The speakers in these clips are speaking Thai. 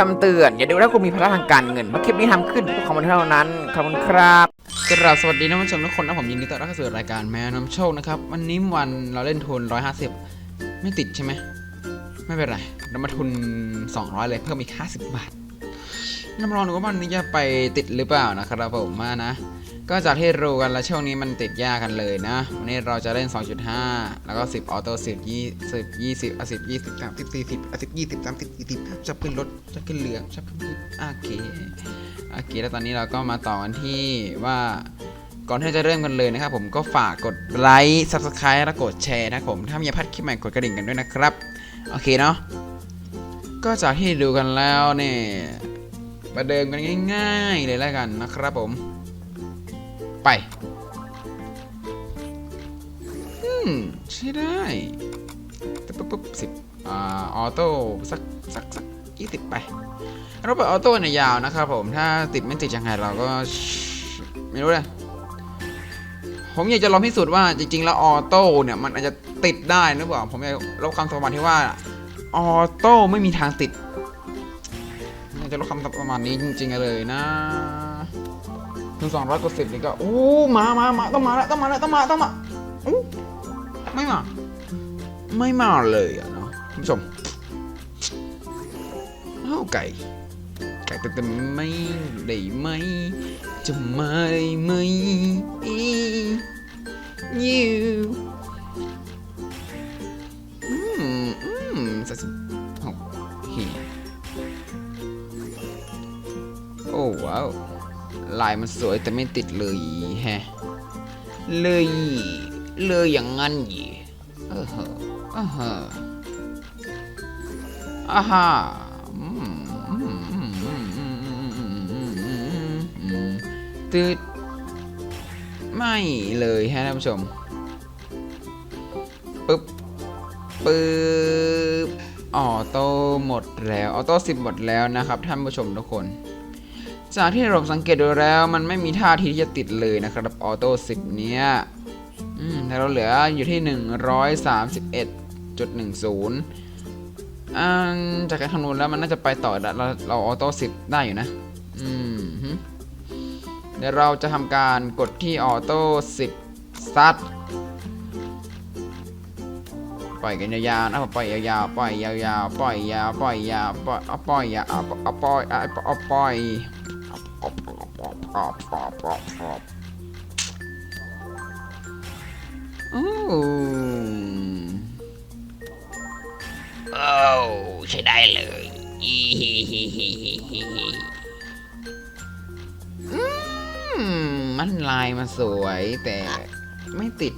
คำเตือน อย่าดูแล้วคุณมีภาระทางการเงินเพราะคลิปนี้ทำขึ้นเพื่อความบันเทิงเท่านั้น ขอบคุณครับกราบสวัสดีท่านผู้ชมทุกคนนะผมยินดีต้อนรับเข้าสู่รายการแมวน้ำโชคนะครับ วันนี้วันเราเล่นทุน 150 ไม่ติดใช่ไหม ไม่เป็นไร เรามาทุน 200 เลยเพิ่มอีก 50 บาทน้ำรองดูว่าวันนี้จะไปติดหรือเปล่านะครับผมมานะ ก็จากที่รู้กันแล้วช่วงนี้มันติดยากกันเลยนะ วันนี้เราจะเล่น 2.5 แล้วก็ 10 ออโต้10 20 20อะ10 20 30 40อะ10 20 30 40จะขึ้นรถจะขึ้นเรือจะขึ้นลิฟต์โอเคโอเคแล้วตอนนี้เราก็มาต่อกันที่ว่าก่อนที่จะเริ่มกันเลยนะครับผมก็ฝากกดไลค์ subscribe และกดแชร์นะครับผม ถ้ามีพลาดคลิปใหม่กดกระดิ่งกันด้วยนะครับ โอเคเนาะก็จากที่ดูกันแล้วเนี่ยประเดิมกันง่าย ๆ เลยแล้วกันนะครับผม ไปอืมใช่ได้ปุ๊บปุ๊บปุ๊บสิบอ่าออโต้สักสักสักยี่สิบไปรถแบบออโต้เนี่ยยาวนะครับผมถ้าติดไม่ติดยังไงเราก็ไม่รู้เลยผมอยากจะลองพิสูจน์ว่าจริงๆ แล้วออโต้เนี่ยมันอาจจะติดได้หรือเปล่าผมอยากลดคำสมบัติที่ว่าออโต้ไม่มีทางติดอยากจะลดคำสมบัตินี้จริงๆเลยนะ ถึงสองร้อยกว่าสิบนี่ก็อู้มามามาต้องมาแล้วต้องมาแล้วต้องมาต้องมาอู้ไม่มา ไม่มาเลยอะเนาะคุณผู้ชมเอ้าไก่ไก่แต่แต่ไม่ได้ไหม จะมาได้ไหม you ลายมันสวยแต่ไม่ติดเลยแฮะเลยเลยอย่างงั้นยีเออเฮะเออเฮะอ่าฮะตืดไม่เลยฮะท่านผู้ชมปึ๊บปึ๊บออโต้หมดแล้วออโต้สิบหมดแล้วนะครับท่านผู้ชมทุกคน จากที่เราสังเกตดูแล้ว มันไม่มีท่าทีที่จะติดเลยนะครับออโต้สิบเนี้ยอืมแต่เราเหลืออยู่ที่ 131.10อ่าจากการคำนวณแล้วมันน่าจะไปต่อเราเราออโต้สิบได้อยู่นะ อืมเดี๋ยวเราจะทำการกดที่ออโต้สิบซัดปล่อยกันยาวๆนะปล่อยยาวๆปล่อยยาวๆปล่อยยาวปล่อยยาวปล่อยเอาปล่อยยาวเอาเอาปล่อยเอาปล่อย โอ้ใช้ได้เลยอีฮิฮิฮิฮิฮิฮิอืมมันลายมันสวยแต่ไม่ติด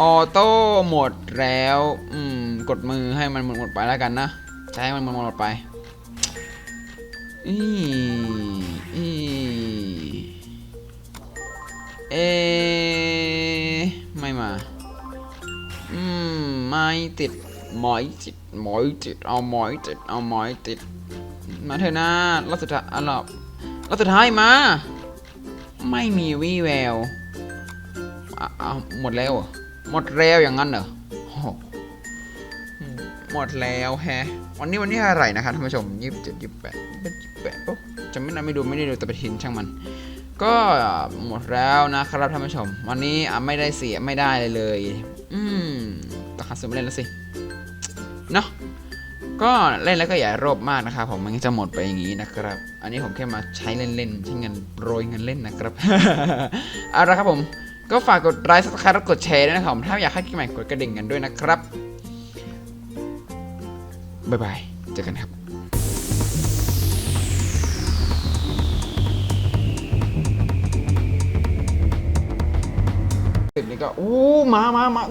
ออโต้หมดแล้ว อืม กดมือให้มันหมดหมดไปแล้วกันนะ ใช้ให้มันหมดหมดไป อีอีเอไม่มา อืม ไม่ติดหมอยติดหมอยติดเอาหมอยติดเอาหมอยติด มาเถอะนะรอบสุดท้ายอะรอบรอบสุดท้ายมา ไม่มีวี่แววอะเอาหมดแล้วหรอหมดแล้วอย่างนั้นเหรอโอ้โหหมดแล้วแฮะ วันนี้วันนี้อะไรนะครับท่านผู้ชมยี่สิบเจ็ดยี่สิบแปดยี่สิบแปดโอ้จำไม่ได้ไม่ดูไม่ได้ดูแต่ไปทินช่างมัน ก็หมดแล้วนะครับท่านผู้ชม วันนี้ไม่ได้เสียไม่ได้เลยเลย อืมต้องหาซื้อมาเล่นแล้วสิเนาะก็เล่นแล้วก็อย่ารบมากนะครับผมมันจะหมดไปอย่างนี้นะครับ อันนี้ผมแค่มาใช้เล่นๆใช้เงินโปรยเงินเล่นนะครับเอาละครับผมก็ฝากกดไลค์ซับสไครต์กดแชร์ด้วยนะครับถ้าอยากให้คลิปใหม่กดกระดิ่งกันด้วยนะครับ บ๊ายบาย เจอกันครับสิบนี่ก็อู้มามามา